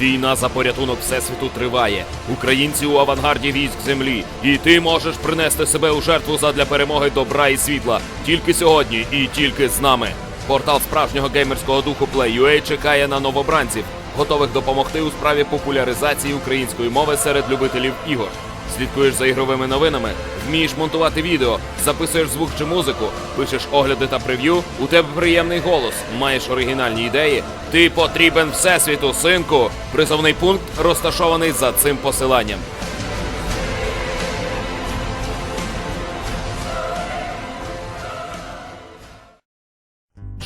Війна за порятунок всесвіту триває. Українці у авангарді військ землі. І ти можеш принести себе у жертву задля перемоги добра і світла. Тільки сьогодні і тільки з нами. Портал справжнього геймерського духу Play.ua чекає на новобранців, готових допомогти у справі популяризації української мови серед любителів ігор. Слідкуєш за ігровими новинами, вмієш монтувати відео, записуєш звук чи музику, пишеш огляди та прев'ю, у тебе приємний голос, маєш оригінальні ідеї. Ти потрібен всесвіту, синку. Призовний пункт розташований за цим посиланням.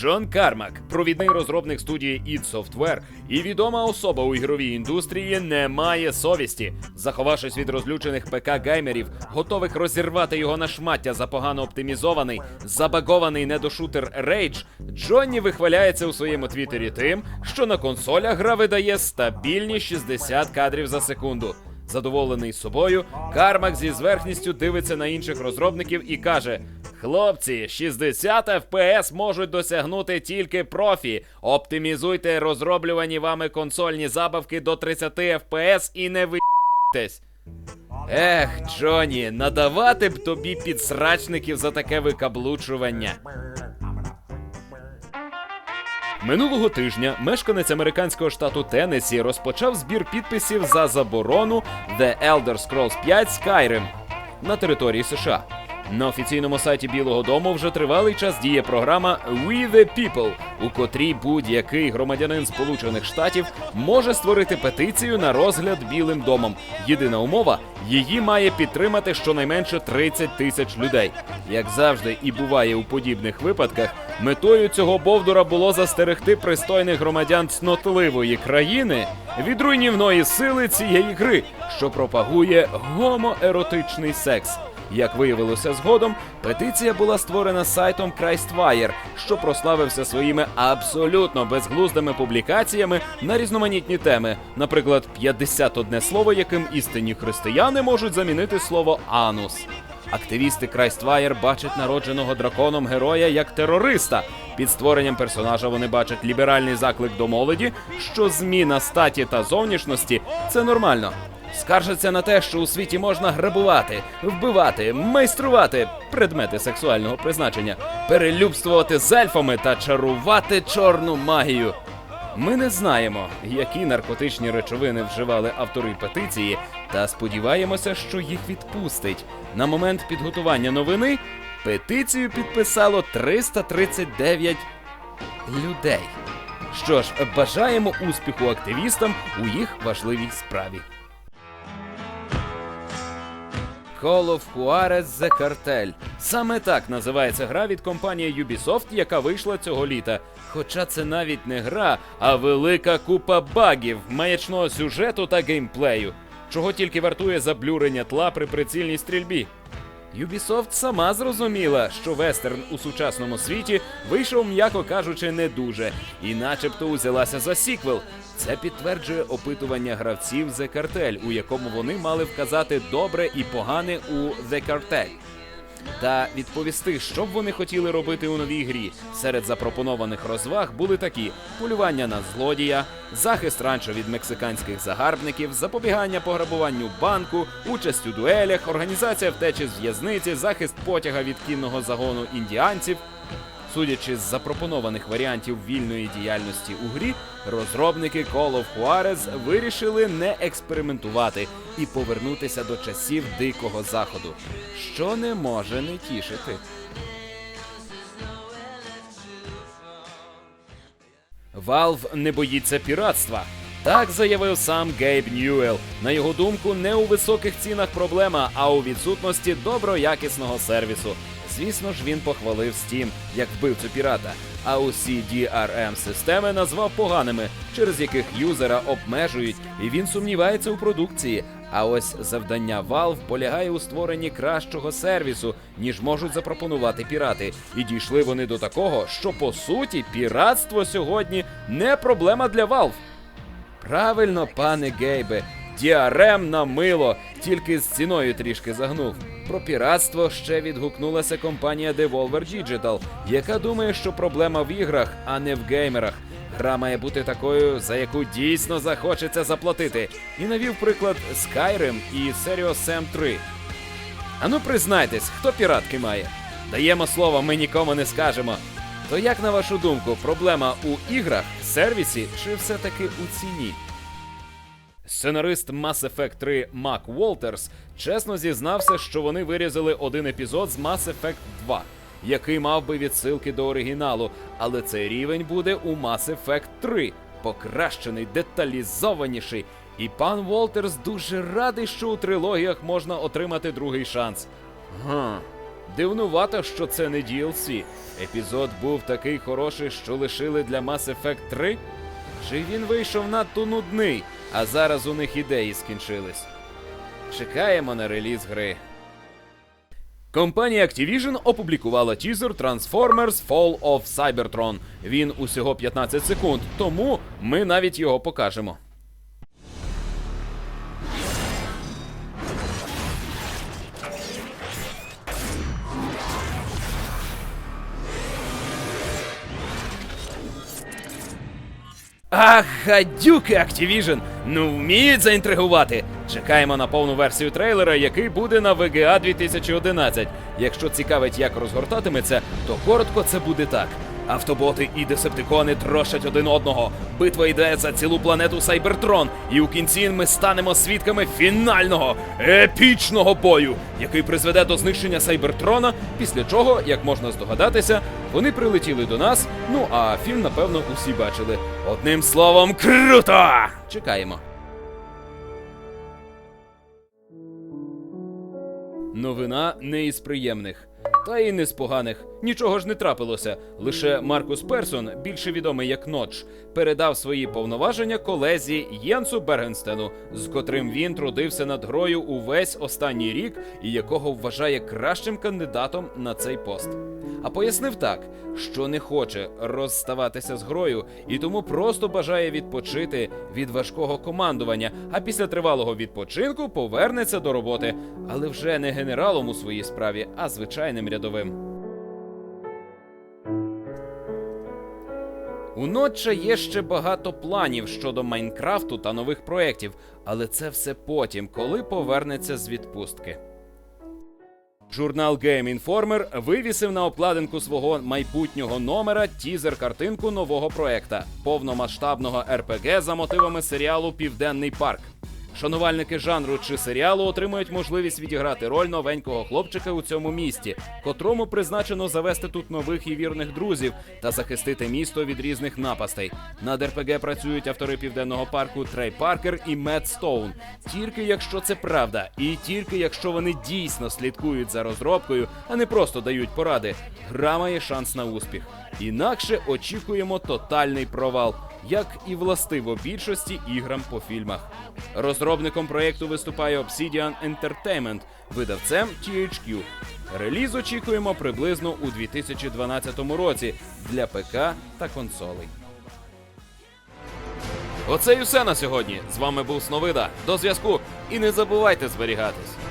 Джон Кармак, провідний розробник студії id Software і відома особа у ігровій індустрії, не має совісті. Заховавшись від розлючених ПК геймерів, готових розірвати його на шмаття за погано оптимізований, забагований недошутер Rage, Джонні вихваляється у своєму твіттері тим, що на консолях гра видає стабільні 60 кадрів за секунду. Задоволений собою, Кармак зі зверхністю дивиться на інших розробників і каже: Хлопці, 60 FPS можуть досягнути тільки профі. Оптимізуйте розроблювані вами консольні забавки до 30 FPS і не виїтесь. Ех, Джоні, надавати б тобі підсрачників за таке викаблучування. Минулого тижня мешканець американського штату Теннессі розпочав збір підписів за заборону The Elder Scrolls 5 Skyrim на території США. На офіційному сайті Білого Дому вже тривалий час діє програма We the People, у котрій будь-який громадянин Сполучених Штатів може створити петицію на розгляд Білим домом. Єдина умова її має підтримати щонайменше 30 тисяч людей. Як завжди і буває у подібних випадках, метою цього бовдура було застерегти пристойних громадян цнотливої країни від руйнівної сили цієї гри, що пропагує гомоеротичний секс. Як виявилося згодом, петиція була створена сайтом Christwire, що прославився своїми абсолютно безглуздими публікаціями на різноманітні теми, наприклад, 51 слово, яким істинні християни можуть замінити слово анус. Активісти Christwire бачать народженого драконом героя як терориста. Під створенням персонажа вони бачать ліберальний заклик до молоді, що зміна статі та зовнішності це нормально. Скаржаться на те, що у світі можна грабувати, вбивати, майструвати предмети сексуального призначення, перелюбствувати з ельфами та чарувати чорну магію. Ми не знаємо, які наркотичні речовини вживали автори петиції, та сподіваємося, що їх відпустить. На момент підготування новини петицію підписало 339 людей. Що ж, бажаємо успіху активістам у їх важливій справі. Call of Juarez The Cartel. Саме так називається гра від компанії Ubisoft, яка вийшла цього літа. Хоча це навіть не гра, а велика купа багів, маячного сюжету та геймплею. Чого тільки вартує заблюрення тла при прицільній стрільбі. Ubisoft сама зрозуміла, що вестерн у сучасному світі вийшов, м'яко кажучи, не дуже, і начебто узялася за сіквел. Це підтверджує опитування гравців The Cartel, у якому вони мали вказати добре і погане у The Cartel. Та відповісти, що б вони хотіли робити у новій грі. Серед запропонованих розваг були такі: полювання на злодія, захист ранчо від мексиканських загарбників, запобігання пограбуванню банку, участь у дуелях, організація втечі з в'язниці, захист потяга від кінного загону індіанців. Судячи з запропонованих варіантів вільної діяльності у грі, розробники Call of Juarez вирішили не експериментувати і повернутися до часів дикого заходу, що не може не тішити. Valve не боїться піратства. Так заявив сам Гейб Ньюел. На його думку, не у високих цінах проблема, а у відсутності доброякісного сервісу. Звісно ж, він похвалив Steam як вбивцю пірата, а усі DRM системи назвав поганими, через яких юзера обмежують, і він сумнівається у продукції. А ось завдання Valve полягає у створенні кращого сервісу, ніж можуть запропонувати пірати. І дійшли вони до такого, що по суті піратство сьогодні не проблема для Valve. Правильно, пане Гейбе, діарем на мило, тільки з ціною трішки загнув. Про піратство ще відгукнулася компанія Devolver Digital, яка думає, що проблема в іграх, а не в геймерах. Гра має бути такою, за яку дійсно захочеться заплатити. І навів приклад Skyrim і Serious Sam 3. Ану признайтесь, хто піратки має? Даємо слово, ми нікому не скажемо. То як на вашу думку, проблема у іграх, сервісі чи все-таки у ціні? Сценарист Mass Effect 3 Мак Уолтерс чесно зізнався, що вони вирізали один епізод з Mass Effect 2, який мав би відсилки до оригіналу, але цей рівень буде у Mass Effect 3, покращений, деталізованіший. І пан Уолтерс дуже радий, що у трилогіях можна отримати другий шанс. Га. Дивнувато, що це не DLC. Епізод був такий хороший, що лишили для Mass Effect 3? Чи він вийшов надто нудний, а зараз у них ідеї скінчились? Чекаємо на реліз гри. Компанія Activision опублікувала тізер Transformers Fall of Cybertron. Він усього 15 секунд, тому ми навіть його покажемо. Ах, гадюки Activision! Ну вміють заінтригувати. Чекаємо на повну версію трейлера, який буде на VGA 2011. Якщо цікавить, як розгортатиметься, то коротко це буде так. Автоботи і десептикони трощать один одного. Битва йде за цілу планету Сайбертрон, і у кінці ми станемо свідками фінального епічного бою, який призведе до знищення Сайбертрона. Після чого, як можна здогадатися, вони прилетіли до нас. Ну а фільм, напевно, усі бачили. Одним словом, круто! Чекаємо. Новина не із приємних. Та й не з поганих. Нічого ж не трапилося. Лише Маркус Персон, більше відомий як Нодж, передав свої повноваження колезі Єнсу Бергенстену, з котрим він трудився над грою увесь останній рік і якого вважає кращим кандидатом на цей пост. А пояснив так, що не хоче розставатися з грою і тому просто бажає відпочити від важкого командування, а після тривалого відпочинку повернеться до роботи, але вже не генералом у своїй справі, а звичайним рядовим. У Нотча є ще багато планів щодо Майнкрафту та нових проєктів, але це все потім, коли повернеться з відпустки. Журнал Game Informer вивісив на обкладинку свого майбутнього номера тізер-картинку нового проекта повномасштабного РПГ за мотивами серіалу Південний парк. Шанувальники жанру чи серіалу отримують можливість відіграти роль новенького хлопчика у цьому місті, котрому призначено завести тут нових і вірних друзів та захистити місто від різних напастей. Над РПГ працюють автори південного парку Трей Паркер і Мед Стоун. Тільки якщо це правда, і тільки якщо вони дійсно слідкують за розробкою, а не просто дають поради, гра має шанс на успіх. Інакше очікуємо тотальний провал, як і властиво більшості іграм по фільмах. Розробником проєкту виступає Obsidian Entertainment, видавцем THQ. Реліз очікуємо приблизно у 2012 році для ПК та консолей. Оце й усе на сьогодні. З вами був Сновида. До зв'язку і не забувайте зберігатись.